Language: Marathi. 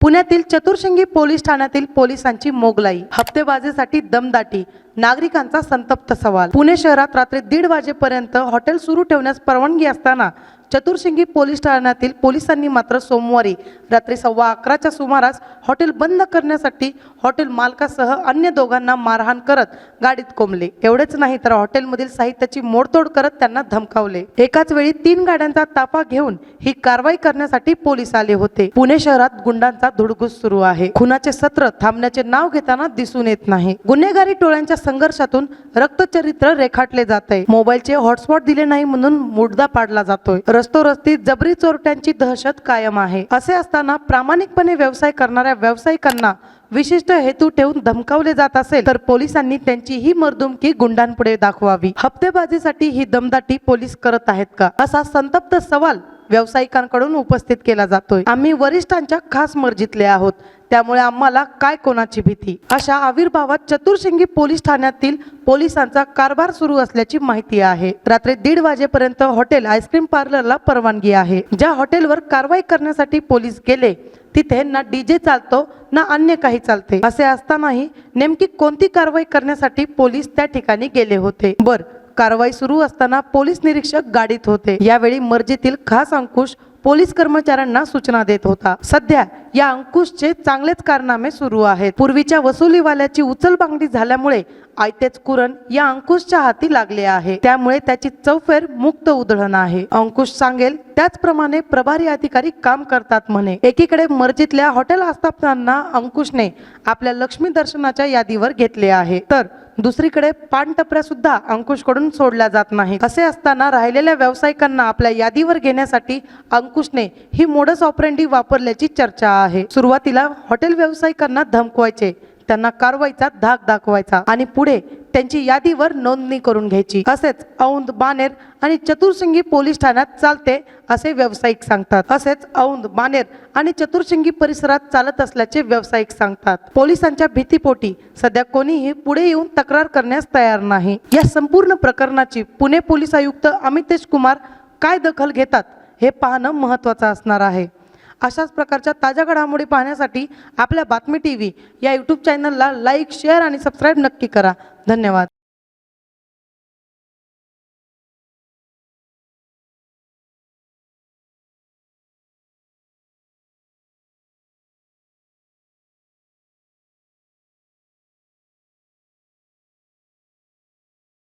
पुण्यातील चतुर्शिंगी पोलीस ठाण्यातील पोलिसांची मोगलाई हप्तेबाजीसाठी दमदाटी नागरिकांचा संतप्त सवाल. पुणे शहरात रात्री दीड वाजेपर्यंत हॉटेल सुरू ठेवण्यास परवानगी असताना चतुर्शिंगी पोलीस ठाण्यातील पोलिसांनी मात्र सोमवारी रात्री सव्वा अकराच्या सुमारास हॉटेल बंद करण्यासाठी हॉटेल मालकासह अन्य दोघांना मारहाण करत गाडीत कोंबले. एवढेच नाही तर हॉटेलमधील साहित्याची मोडतोड करत त्यांना धमकावले. एकाच वेळी तीन गाड्यांचा ताफा घेऊन ही कारवाई करण्यासाठी पोलीस आले होते. पुणे शहरात गुंडांचा धुडगूस सुरू आहे. खुनाचे सत्र थांबण्याचे नाव घेताना दिसून येत नाही. गुन्हेगारी टोळ्यांच्या संघर्षातून रक्तचरित्र रेखाटले जात आहे मोबाईलचे हॉटस्पॉट दिले नाही म्हणून मुडदा पाडला जातोय. रस्तोरस्ती जबरी चोरट्यांची दहशत कायम आहे. असे असताना प्रामाणिकपणे व्यवसाय करणाऱ्या व्यावसायिकांना विशिष्ट हेतू ठेवून धमकावले जात असेल तर पोलिसांनी त्यांची ही मर्दुमकी गुंडांपुढे दाखवावी. हप्तेबाजीसाठी ही दमदाटी पोलीस करत आहेत का? असा संतप्त सवाल व्यावसायिकांकडून उपस्थित केला जातोय. आम्ही वरिष्ठांच्या खास मर्जीतले आहोत. त्यामुळे आम्हाला काय कोणाची भीती? अशा आविर्भावात चतुर्शिंगी पोलीस ठाण्यातील पोलिसांचा कारभार सुरू असल्याची माहिती आहे. रात्री दीड वाजेपर्यंत हॉटेल आईस्क्रीम पार्लरला परवानगी आहे. ज्या हॉटेलवर कारवाई करण्यासाठी पोलीस गेले तिथे ना डीजे चालतो ना अन्य काही चालते. असे असतानाही नेमकी कोणती कारवाई करण्यासाठी पोलीस त्या ठिकाणी गेले होते? बर कारवाई सुरू असताना पोलीस निरीक्षक गाडीत होते. यावेळी मर्जीतील खास अंकुश पोलीस कर्मचाऱ्यांना सूचना देत होता. सध्या या अंकुशचे चांगलेच कारनामे सुरू आहेत. पूर्वीच्या वसुलीवाल्याची उचलबांगडी झाल्यामुळे आयतेच कुरण या अंकुशच्या हाती लागले आहे. त्यामुळे त्याची चौफेर मुक्त उधळण आहे. अंकुश सांगेल त्याचप्रमाणे प्रभारी अधिकारी काम करतात म्हणे. एकीकडे मर्जीतल्या हॉटेल आस्थापनांना अंकुशने आपल्या लक्ष्मी दर्शनाच्या यादीवर घेतले आहे. तर दुसरीकडे पानटपऱ्या सुद्धा अंकुशकडून सोडल्या जात नाही असे असताना राहिलेल्या व्यावसायिकांना आपल्या यादीवर घेण्यासाठी अंकुशने ही मोडस ऑपरेंडी वापरल्याची चर्चा आहे. सुरुवातीला हॉटेल व्यावसायिकांना धमकवायचे. त्यांना कारवाईचा धाक दाखवायचा आणि पुढे त्यांची यादीवर नोंदणी करून घ्यायची. असेच औंध बानेर आणि चतुर्शिंगी पोलीस ठाण्यात चालते असे व्यावसायिक सांगतात. असेच औंध बानेर आणि चतुर्शिंगी परिसरात चालत असल्याचे व्यावसायिक सांगतात. पोलिसांच्या भीतीपोटी सध्या कोणीही पुढे येऊन तक्रार करण्यास तयार नाही. या संपूर्ण प्रकरणाची पुणे पोलीस आयुक्त अमितेश कुमार काय दखल घेतात हे पाहणं महत्त्वाचं असणार आहे. अशाच प्रकारच्या ताज्या घडामोडी पाहण्यासाठी आपल्या बातमी टी व्ही या यूट्यूब चॅनलला लाईक शेअर आणि सबस्क्राईब नक्की करा. धन्यवाद.